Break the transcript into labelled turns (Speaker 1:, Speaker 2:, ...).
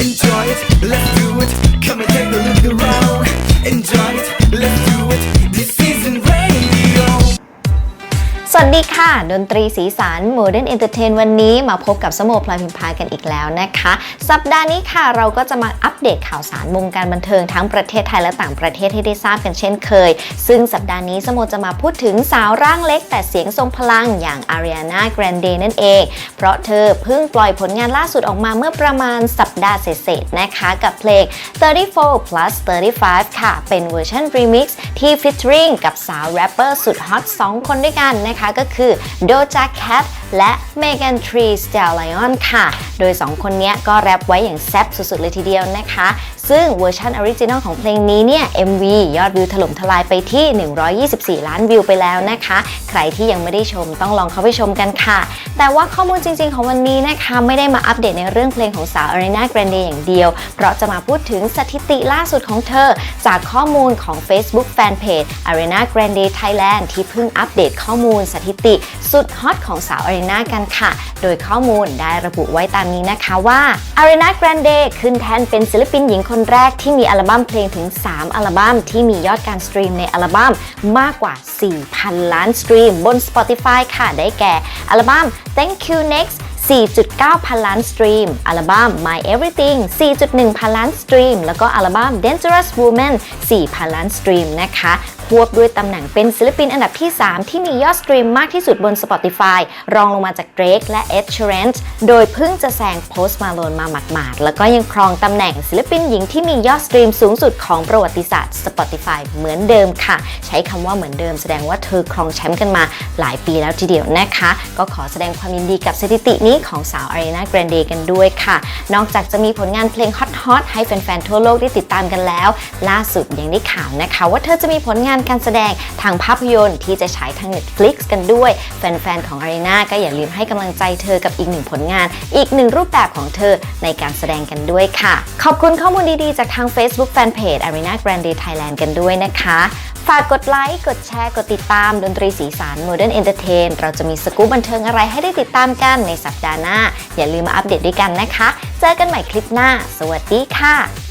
Speaker 1: Enjoy it, let's do it. Come and take a look around. Enjoy it, let's
Speaker 2: สวัสดีค่ะ ดนตรีสีสัน Modern Entertain วันนี้มาพบกับสมโมพลอยพิมพากันอีกแล้วนะคะ สัปดาห์นี้ค่ะเราก็จะมาอัปเดตข่าวสารวงการบันเทิงทั้งประเทศไทยและต่างประเทศให้ได้ทราบกันเช่นเคย ซึ่งสัปดาห์นี้สมโมจะมาพูดถึงสาวร่างเล็ก แต่เสียงทรงพลังอย่าง Ariana Grande นั่นเอง เพราะเธอเพิ่งปล่อยผลงานล่าสุดออกมาเมื่อประมาณสัปดาห์เศษๆนะคะ กับเพลง 34 plus 35 ค่ะ เป็นเวอร์ชัน remix ที่ featuring กับสาวแรปเปอร์สุดฮอต2คนด้วยกันนะคะก็คือ Doja Cat และ Megan Thee Stallion ค่ะ โดย 2 คนนี้ก็แรปไว้อย่างแซ่บสุดๆ เลยทีเดียวนะคะ ซึ่งเวอร์ชันออริจินอลของเพลงนี้เนี่ย MV ยอดวิวถล่มทลายไปที่ 124 ล้านวิวไปแล้วนะคะ ใครที่ยังไม่ได้ชมต้องลองเข้าไปชมกันค่ะ แต่ว่าข้อมูลจริงๆของวันนี้นะคะไม่ได้มาอัปเดตในเรื่องเพลงของสาว Ariana Grande อย่างเดียว เพราะจะมาพูดถึงสถิติล่าสุดของเธอ จากข้อมูลของ Facebook Fanpage Ariana Grande Thailand ที่เพิ่งอัปเดตข้อมูลสถิติสุดฮอตของสาว Ariana กันค่ะ โดยข้อมูลได้ระบุไว้ตามนี้นะคะว่า Ariana Grande ขึ้นแทนเป็นศิลปินหญิงคนแรกที่มีอัลบั้มเพลงถึง 3 อัลบั้มที่มียอดการสตรีมในอัลบั้มมากกว่า 4,000 ล้านสตรีมบน Spotify ค่ะ ได้แก่ อัลบั้ม Thank You Next 4.9 พันล้านสตรีม อัลบั้ม My Everything 4.1 พันล้านสตรีม แล้วก็อัลบั้ม Dangerous Woman 4 พันล้านสตรีมนะคะวบด้วยตำแหน่งเป็นศิลปินอันดับที่ 3 ที่มียอดสตรีมมากที่สุดบน Spotify รองลงมาจาก Drake และ Ed Sheeran โดยเพิ่งจะแซง Post Malone มาหมาดๆ แล้วก็ยังครองตำแหน่งศิลปินหญิงที่มียอดสตรีมสูงสุดของประวัติศาสตร์ Spotify เหมือนเดิมค่ะ ใช้คำว่าเหมือนเดิมแสดงว่าเธอครองแชมป์กันมาหลายปีแล้วทีเดียวนะคะ ก็ขอแสดงความยินดีกับสถิตินี้ของสาว Ariana Grande กันด้วยค่ะ นอกจากจะมีผลงานเพลงฮอตๆให้แฟนๆทั่วโลกได้ติดตามกันแล้ว ล่าสุดยังได้ข่าวนะคะ ว่าเธอจะมีผลงานการแสดงทางภาพยนตร์ที่จะฉายทาง Netflix กันด้วย แฟน ๆ ของ Ariana ก็อย่าลืมให้กำลังใจเธอกับอีกหนึ่งผลงาน อีกหนึ่งรูปแบบของเธอในการแสดงกันด้วยค่ะ ขอบคุณข้อมูลดี ๆ จากทาง Facebook Fanpage Ariana Grande Thailand กันด้วยนะคะ ฝากกดไลค์ กดแชร์ กดติดตามดนตรีสีสัน Modern Entertain เราจะมีสกู๊ปบันเทิงอะไรให้ได้ติดตามกันในสัปดาห์หน้า อย่าลืมมาอัปเดตด้วยกันนะคะ เจอกันใหม่คลิปหน้า สวัสดีค่ะ